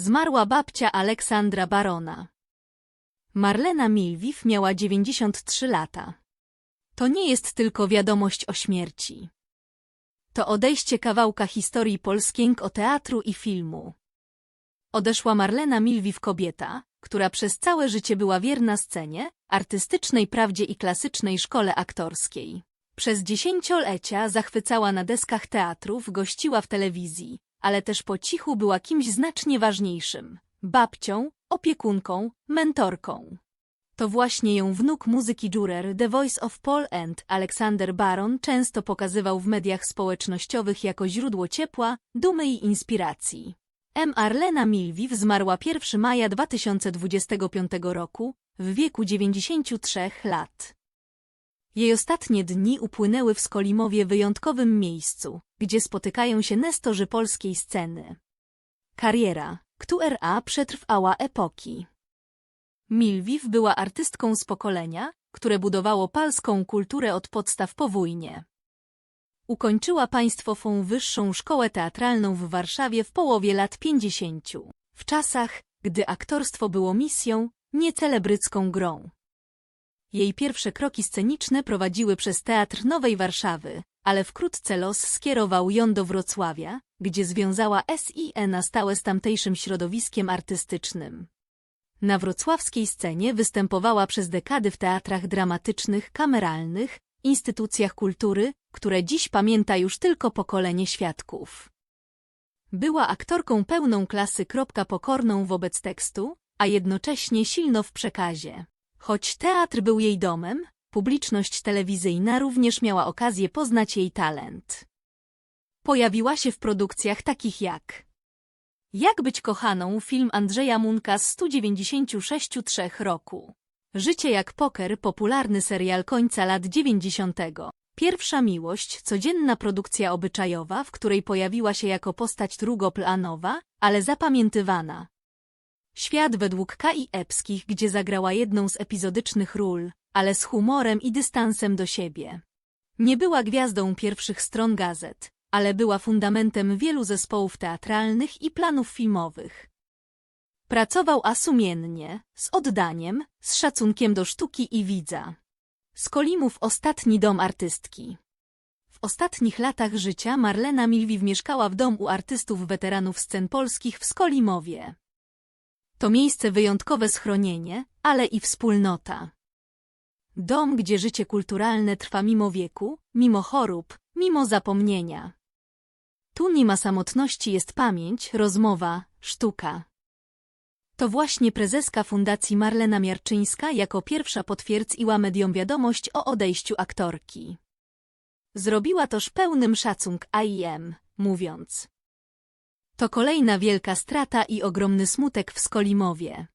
Zmarła babcia Aleksandra Barona. Marlena Milwiw miała 93 lata. To nie jest tylko wiadomość o śmierci. To odejście kawałka historii polskiego teatru i filmu. Odeszła Marlena Milwiw kobieta, która przez całe życie była wierna scenie, artystycznej prawdzie i klasycznej szkole aktorskiej. Przez dziesięciolecia zachwycała na deskach teatrów, gościła w telewizji, ale też po cichu była kimś znacznie ważniejszym. Babcią, opiekunką, mentorką. To właśnie ją wnuk muzyki Jurer, The Voice of Paul and Alexander Baron często pokazywał w mediach społecznościowych jako źródło ciepła, dumy i inspiracji. M. Arlena Milwiw zmarła 1 maja 2025 roku w wieku 93 lat. Jej ostatnie dni upłynęły w Skolimowie wyjątkowym miejscu, gdzie spotykają się nestorzy polskiej sceny. Kariera, która przetrwała epoki. Milwiw była artystką z pokolenia, które budowało palską kulturę od podstaw po wojnie. Ukończyła państwową wyższą szkołę teatralną w Warszawie w połowie lat 50. W czasach, gdy aktorstwo było misją, nie celebrycką grą. Jej pierwsze kroki sceniczne prowadziły przez Teatr Nowej Warszawy, ale wkrótce los skierował ją do Wrocławia, gdzie związała SIE na stałe z tamtejszym środowiskiem artystycznym. Na wrocławskiej scenie występowała przez dekady w teatrach dramatycznych, kameralnych, instytucjach kultury, które dziś pamięta już tylko pokolenie świadków. Była aktorką pełną klasy, pokorną wobec tekstu, a jednocześnie silno w przekazie. Choć teatr był jej domem, publiczność telewizyjna również miała okazję poznać jej talent. Pojawiła się w produkcjach takich jak Jak być kochaną film Andrzeja Munka z 196 roku. Życie jak poker popularny serial końca lat 90. Pierwsza miłość, codzienna produkcja obyczajowa, w której pojawiła się jako postać drugoplanowa, ale zapamiętywana. Świat według Kai Epskich, gdzie zagrała jedną z epizodycznych ról, ale z humorem i dystansem do siebie. Nie była gwiazdą pierwszych stron gazet, ale była fundamentem wielu zespołów teatralnych i planów filmowych. Pracował asumiennie, z oddaniem, z szacunkiem do sztuki i widza. Skolimów ostatni dom artystki. W ostatnich latach życia Marlena Milwiw mieszkała w domu artystów weteranów scen polskich w Skolimowie. To miejsce wyjątkowe schronienie, ale i wspólnota. Dom, gdzie życie kulturalne trwa mimo wieku, mimo chorób, mimo zapomnienia. Tu nie ma samotności, jest pamięć, rozmowa, sztuka. To właśnie prezeska Fundacji Marlena Miarczyńska jako pierwsza potwierdziła mediom wiadomość o odejściu aktorki. Zrobiła toż pełnym szacunk AIM, mówiąc To kolejna wielka strata i ogromny smutek w Skolimowie.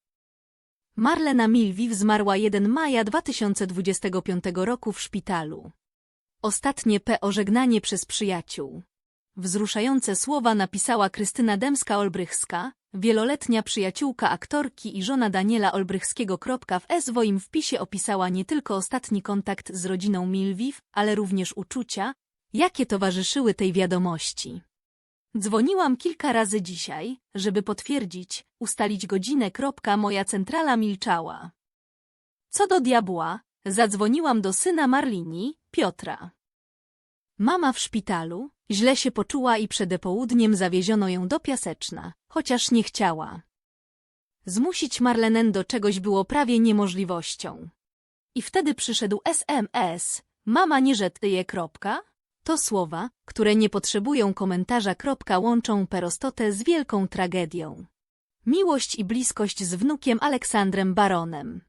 Marlena Milwiw zmarła 1 maja 2025 roku w szpitalu. Ostatnie P. Przez przyjaciół. Wzruszające słowa napisała Krystyna Dębska-Olbrychska, wieloletnia przyjaciółka aktorki i żona Daniela Olbrychskiego. W swoim wpisie opisała nie tylko ostatni kontakt z rodziną Milwiw, ale również uczucia, jakie towarzyszyły tej wiadomości. Dzwoniłam kilka razy dzisiaj, żeby potwierdzić, ustalić godzinę. Moja centrala milczała. Co do diabła, zadzwoniłam do syna Marlini, Piotra. Mama w szpitalu, źle się poczuła i przed południem zawieziono ją do Piaseczna, chociaż nie chciała. Zmusić Marlenen do czegoś było prawie niemożliwością. I wtedy przyszedł SMS. Mama nie żetuje. Kropka. To słowa, które nie potrzebują komentarza. Łączą perostotę z wielką tragedią. Miłość i bliskość z wnukiem Aleksandrem Baronem.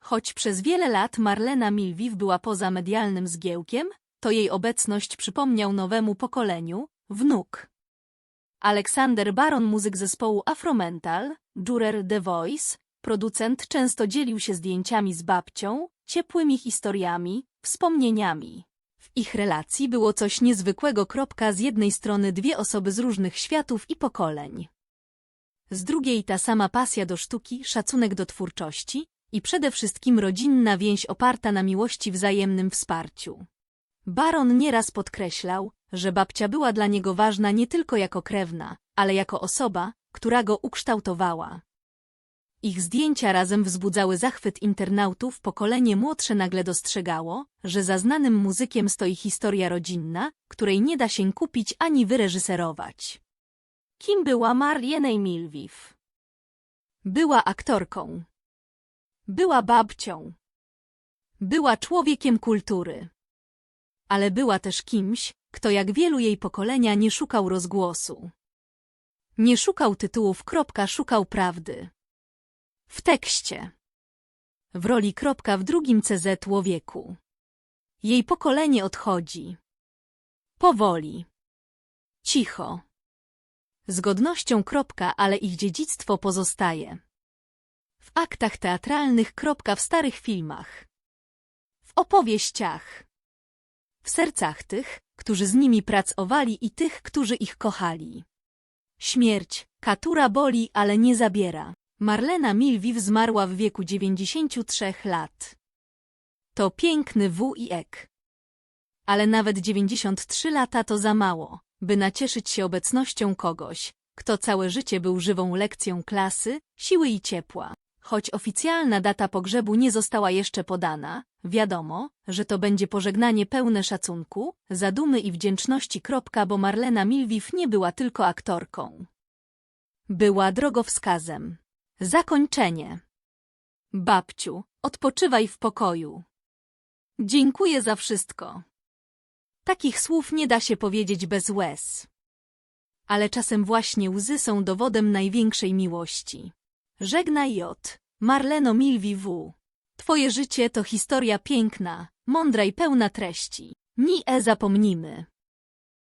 Choć przez wiele lat Marlena Milwiw była poza medialnym zgiełkiem, to jej obecność przypomniał nowemu pokoleniu, wnuk. Aleksander Baron, muzyk zespołu Afromental, juror The Voice, producent często dzielił się zdjęciami z babcią, ciepłymi historiami, wspomnieniami. W ich relacji było coś niezwykłego. Z jednej strony dwie osoby z różnych światów i pokoleń. Z drugiej ta sama pasja do sztuki, szacunek do twórczości i przede wszystkim rodzinna więź oparta na miłości wzajemnym wsparciu. Baron nieraz podkreślał, że babcia była dla niego ważna nie tylko jako krewna, ale jako osoba, która go ukształtowała. Ich zdjęcia razem wzbudzały zachwyt internautów, pokolenie młodsze nagle dostrzegało, że za znanym muzykiem stoi historia rodzinna, której nie da się kupić ani wyreżyserować. Kim była Marlene Milwiw? Była aktorką. Była babcią. Była człowiekiem kultury. Ale była też kimś, kto jak wielu jej pokolenia nie szukał rozgłosu. Nie szukał tytułów, kropka, szukał prawdy. W tekście. W roli kropka w drugim CZ łowieku. Jej pokolenie odchodzi. Powoli. Cicho. Z godnością kropka, ale ich dziedzictwo pozostaje. W aktach teatralnych kropka w starych filmach. W opowieściach. W sercach tych, którzy z nimi pracowali i tych, którzy ich kochali. Śmierć, katura boli, ale nie zabiera. Marlena Milwiw zmarła w wieku 93 lat. To piękny w i ek. Ale nawet 93 lata to za mało, by nacieszyć się obecnością kogoś, kto całe życie był żywą lekcją klasy, siły i ciepła. Choć oficjalna data pogrzebu nie została jeszcze podana, wiadomo, że to będzie pożegnanie pełne szacunku, zadumy i wdzięczności. Bo Marlena Milwiw nie była tylko aktorką. Była drogowskazem. Zakończenie. Babciu, odpoczywaj w pokoju. Dziękuję za wszystko. Takich słów nie da się powiedzieć bez łez. Ale czasem właśnie łzy są dowodem największej miłości. Żegnaj J. Marleno Milwi W. Twoje życie to historia piękna, mądra i pełna treści. Ni e zapomnimy.